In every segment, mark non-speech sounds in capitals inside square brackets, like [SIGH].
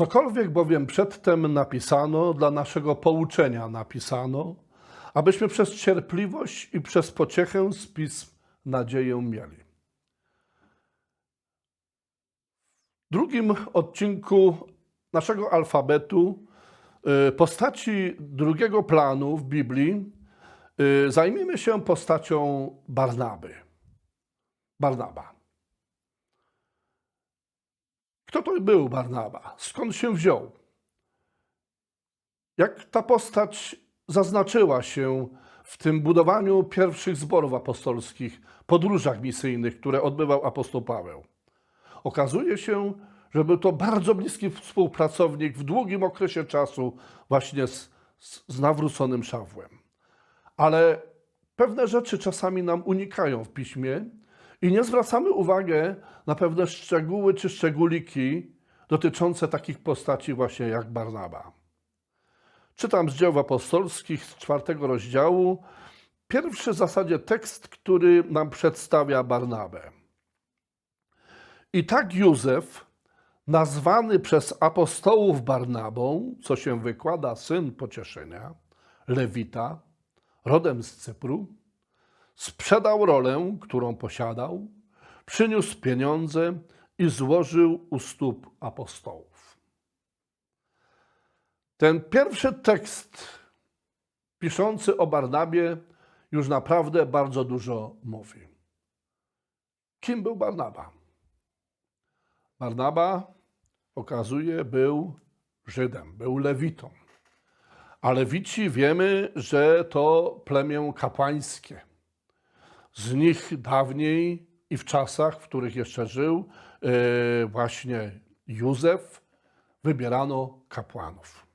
Cokolwiek bowiem przedtem napisano, dla naszego pouczenia napisano, abyśmy przez cierpliwość i przez pociechę z pism nadzieję mieli. W drugim odcinku naszego alfabetu y, postaci drugiego planu w Biblii y, zajmijmy się postacią Barnaby. Barnaba. Kto to był Barnaba? Skąd się wziął? Jak ta postać zaznaczyła się w tym budowaniu pierwszych zborów apostolskich, podróżach misyjnych, które odbywał apostoł Paweł? Okazuje się, że był to bardzo bliski współpracownik w długim okresie czasu właśnie z, z, z nawróconym Szawłem. Ale pewne rzeczy czasami nam unikają w piśmie i nie zwracamy uwagi na pewne szczegóły czy szczególiki dotyczące takich postaci właśnie jak Barnaba. Czytam z dzieł apostolskich z czwartego rozdziału, pierwszy w zasadzie tekst, który nam przedstawia Barnabę. I tak Józef, nazwany przez apostołów Barnabą, co się wykłada syn pocieszenia, Lewita, rodem z Cypru, sprzedał rolę, którą posiadał, przyniósł pieniądze i złożył u stóp apostołów. Ten pierwszy tekst piszący o Barnabie już naprawdę bardzo dużo mówi. Kim był Barnaba? Barnaba, okazuje, był Żydem, był Lewitą. A Lewici wiemy, że to plemię kapłańskie. Z nich dawniej i w czasach, w których jeszcze żył e, właśnie Józef, wybierano kapłanów.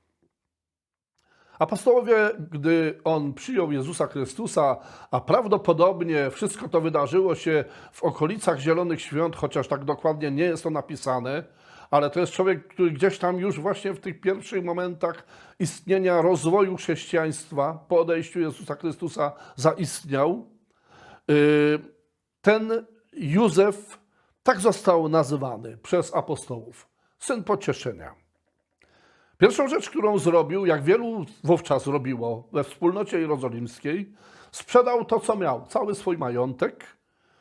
Apostołowie, gdy on przyjął Jezusa Chrystusa, a prawdopodobnie wszystko to wydarzyło się w okolicach Zielonych Świąt, chociaż tak dokładnie nie jest to napisane, ale to jest człowiek, który gdzieś tam już właśnie w tych pierwszych momentach istnienia rozwoju chrześcijaństwa po odejściu Jezusa Chrystusa zaistniał. Yy, Ten Józef tak został nazywany przez apostołów. Syn pocieszenia. Pierwszą rzecz, którą zrobił, jak wielu wówczas robiło we wspólnocie jerozolimskiej, sprzedał to, co miał, cały swój majątek,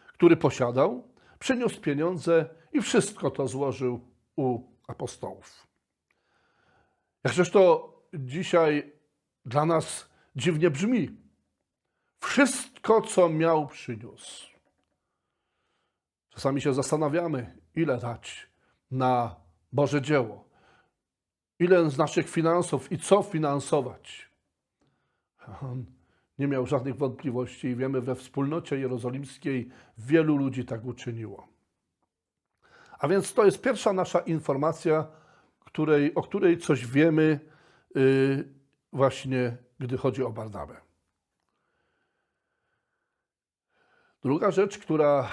który posiadał, przyniósł pieniądze i wszystko to złożył u apostołów. Jakżeż to dzisiaj dla nas dziwnie brzmi. Wszystko, co miał, przyniósł. Czasami się zastanawiamy, ile dać na Boże dzieło ile z naszych finansów i co finansować. On nie miał żadnych wątpliwości i wiemy, we wspólnocie jerozolimskiej wielu ludzi tak uczyniło. A więc to jest pierwsza nasza informacja, której, o której coś wiemy yy, właśnie, gdy chodzi o Barnabę. Druga rzecz, która,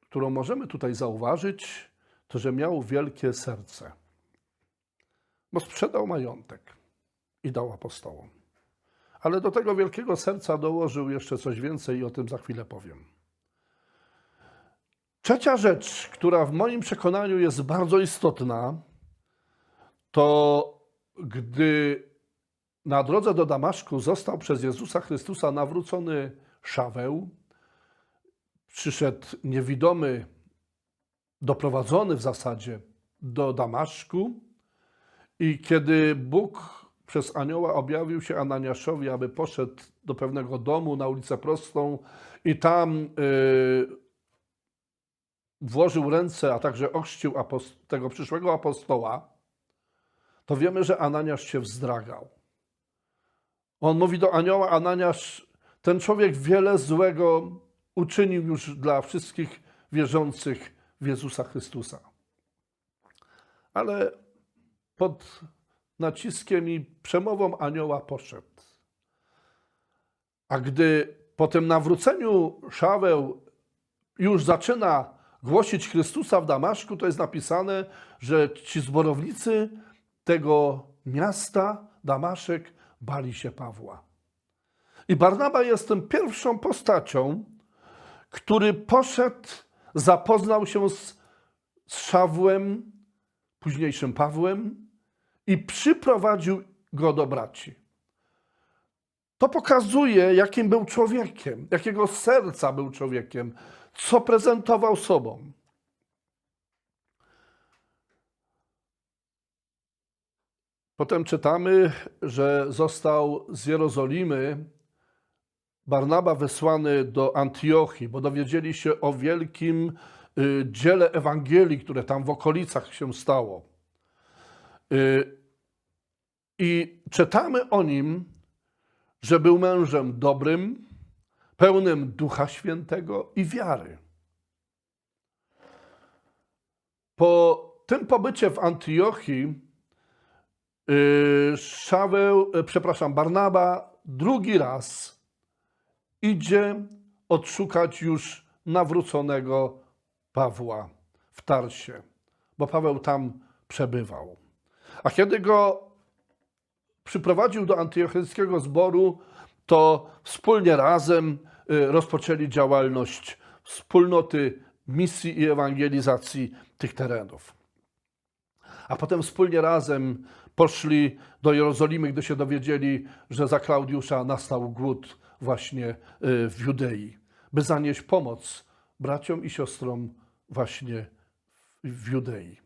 którą możemy tutaj zauważyć, to że miał wielkie serce bo sprzedał majątek i dał apostołom. Ale do tego wielkiego serca dołożył jeszcze coś więcej i o tym za chwilę powiem. Trzecia rzecz, która w moim przekonaniu jest bardzo istotna, to gdy na drodze do Damaszku został przez Jezusa Chrystusa nawrócony Szaweł, przyszedł niewidomy, doprowadzony w zasadzie do Damaszku, i kiedy Bóg przez anioła objawił się Ananiaszowi, aby poszedł do pewnego domu na ulicę Prostą i tam yy, włożył ręce, a także ochrzcił tego przyszłego apostoła, to wiemy, że Ananiasz się wzdragał. On mówi do anioła, Ananiasz, ten człowiek wiele złego uczynił już dla wszystkich wierzących w Jezusa Chrystusa. Ale pod naciskiem i przemową anioła poszedł. A gdy po tym nawróceniu Szaweł już zaczyna głosić Chrystusa w Damaszku, to jest napisane, że ci zborownicy tego miasta, Damaszek, bali się Pawła. I Barnaba jest tym pierwszą postacią, który poszedł, zapoznał się z, z Szawłem, późniejszym Pawłem i przyprowadził go do braci. To pokazuje, jakim był człowiekiem, jakiego serca był człowiekiem, co prezentował sobą. Potem czytamy, że został z Jerozolimy Barnaba wysłany do Antiochii, bo dowiedzieli się o wielkim y, dziele Ewangelii, które tam w okolicach się stało. Y, I czytamy o nim, że był mężem dobrym, pełnym Ducha Świętego i wiary. Po tym pobycie w Antiochii y, Szaweł, przepraszam, Barnaba drugi raz idzie odszukać już nawróconego Pawła w Tarsie, bo Paweł tam przebywał. A kiedy go przyprowadził do antiochijskiego zboru, to wspólnie razem y, rozpoczęli działalność wspólnoty misji i ewangelizacji tych terenów. A potem wspólnie razem poszli do Jerozolimy, gdy się dowiedzieli, że za Klaudiusza nastał głód właśnie y, w Judei, by zanieść pomoc braciom i siostrom właśnie w Judei.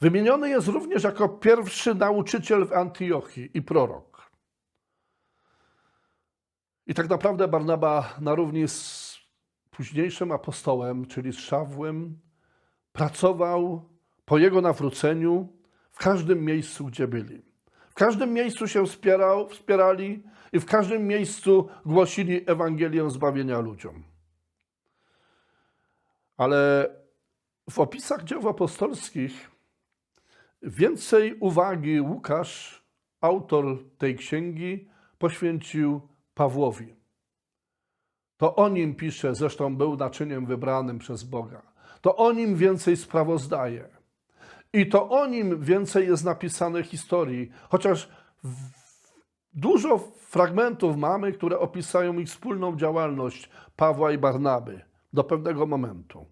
Wymieniony jest również jako pierwszy nauczyciel w Antiochii i prorok. I tak naprawdę Barnaba na równi z późniejszym apostołem, czyli z Szawłem, pracował po jego nawróceniu w każdym miejscu, gdzie byli. Każdym miejscu się wspierał, wspierali i w każdym miejscu głosili Ewangelię zbawienia ludziom. Ale w opisach dzieł apostolskich więcej uwagi Łukasz, autor tej księgi, poświęcił Pawłowi. To o nim pisze, zresztą był naczyniem wybranym przez Boga. To o nim więcej sprawozdaje. I to o nim więcej jest napisane historii, chociaż dużo fragmentów mamy, które opisują ich wspólną działalność Pawła i Barnaby do pewnego momentu.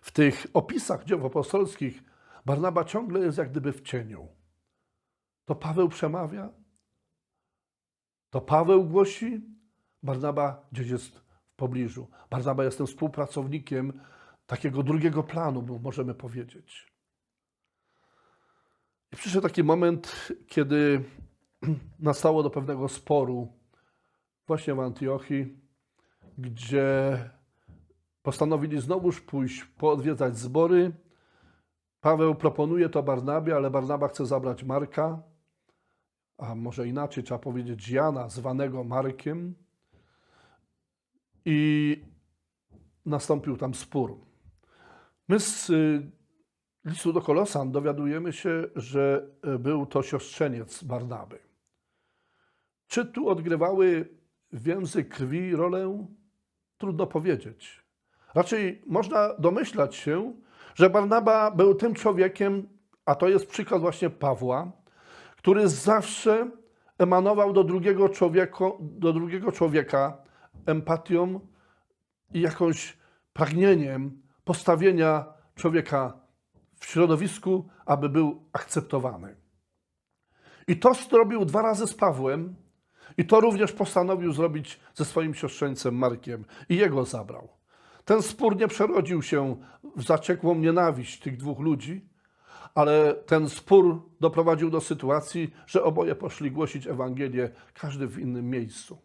W tych opisach dzieł apostolskich Barnaba ciągle jest jak gdyby w cieniu. To Paweł przemawia, to Paweł głosi, Barnaba gdzieś jest w pobliżu. Barnaba jest tym współpracownikiem takiego drugiego planu, możemy powiedzieć. I przyszedł taki moment, kiedy [CLEARS THROAT] nastało do pewnego sporu właśnie w Antiochii, gdzie postanowili znowuż pójść, poodwiedzać zbory. Paweł proponuje to Barnabie, ale Barnaba chce zabrać Marka, a może inaczej trzeba powiedzieć Jana, zwanego Markiem. I nastąpił tam spór. My z y, listu do Kolosan dowiadujemy się, że y, był to siostrzeniec Barnaby. Czy tu odgrywały więzy krwi rolę? Trudno powiedzieć. Raczej można domyślać się, że Barnaba był tym człowiekiem, a to jest przykład właśnie Pawła, który zawsze emanował do drugiego do drugiego człowieka empatią i jakąś pragnieniem postawienia człowieka w środowisku, aby był akceptowany. I to zrobił dwa razy z Pawłem, i to również postanowił zrobić ze swoim siostrzeńcem Markiem, i jego zabrał. Ten spór nie przerodził się w zaciekłą nienawiść tych dwóch ludzi, ale ten spór doprowadził do sytuacji, że oboje poszli głosić Ewangelię, każdy w innym miejscu.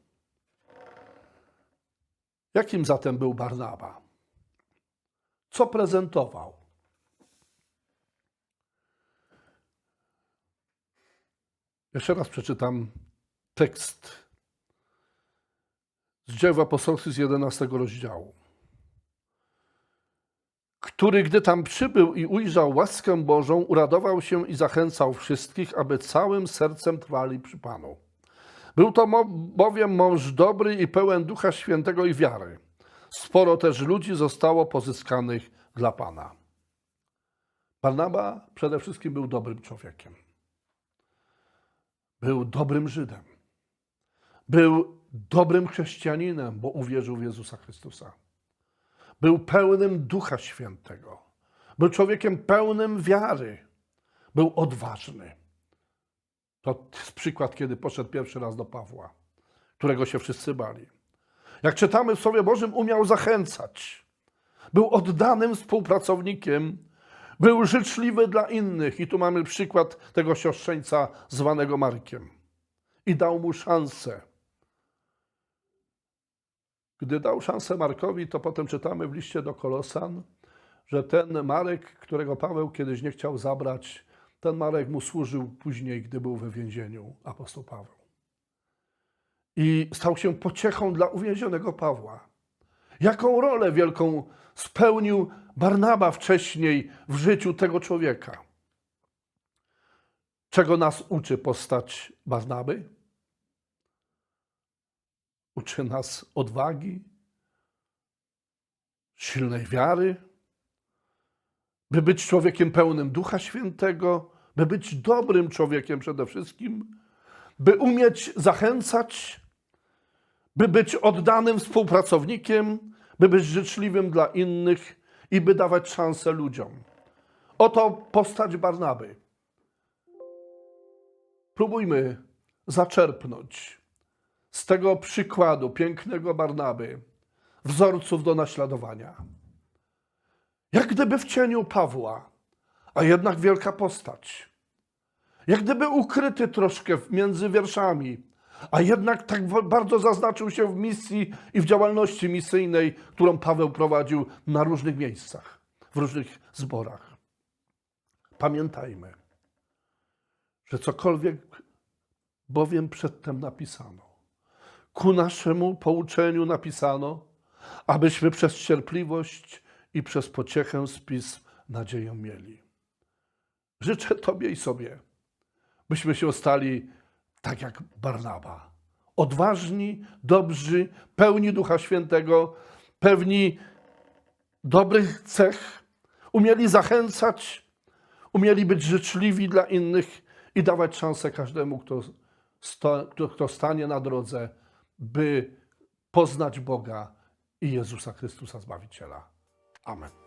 Jakim zatem był Barnaba? Co prezentował? Jeszcze raz przeczytam tekst z dzieł apostolskich z 11 rozdziału. Który, gdy tam przybył i ujrzał łaskę Bożą, uradował się i zachęcał wszystkich, aby całym sercem trwali przy Panu. Był to bowiem mąż dobry i pełen Ducha Świętego i wiary. Sporo też ludzi zostało pozyskanych dla Pana. Barnaba przede wszystkim był dobrym człowiekiem. Był dobrym Żydem. Był dobrym chrześcijaninem, bo uwierzył w Jezusa Chrystusa. Był pełnym Ducha Świętego. Był człowiekiem pełnym wiary. Był odważny. To jest przykład, kiedy poszedł pierwszy raz do Pawła, którego się wszyscy bali. Jak czytamy w Słowie Bożym, umiał zachęcać. Był oddanym współpracownikiem, był życzliwy dla innych. I tu mamy przykład tego siostrzeńca zwanego Markiem. I dał mu szansę. Gdy dał szansę Markowi, to potem czytamy w liście do Kolosan, że ten Marek, którego Paweł kiedyś nie chciał zabrać, ten Marek mu służył później, gdy był we więzieniu, apostoł Paweł. I stał się pociechą dla uwięzionego Pawła. Jaką rolę wielką spełnił Barnaba wcześniej w życiu tego człowieka? Czego nas uczy postać Barnaby? Uczy nas odwagi, silnej wiary, by być człowiekiem pełnym Ducha Świętego, by być dobrym człowiekiem przede wszystkim, by umieć zachęcać, by być oddanym współpracownikiem, by być życzliwym dla innych i by dawać szansę ludziom. Oto postać Barnaby. Próbujmy zaczerpnąć z tego przykładu pięknego Barnaby wzorców do naśladowania. Jak gdyby w cieniu Pawła, a jednak wielka postać. Jak gdyby ukryty troszkę między wierszami, a jednak tak bardzo zaznaczył się w misji i w działalności misyjnej, którą Paweł prowadził na różnych miejscach, w różnych zborach. Pamiętajmy, że cokolwiek bowiem przedtem napisano, ku naszemu pouczeniu napisano, abyśmy przez cierpliwość i przez pociechę z pism nadzieję mieli. Życzę Tobie i sobie, byśmy się stali tak jak Barnaba. Odważni, dobrzy, pełni Ducha Świętego, pewni dobrych cech, umieli zachęcać, umieli być życzliwi dla innych i dawać szansę każdemu, kto, sto, kto, stanie na drodze, by poznać Boga i Jezusa Chrystusa Zbawiciela. Amen.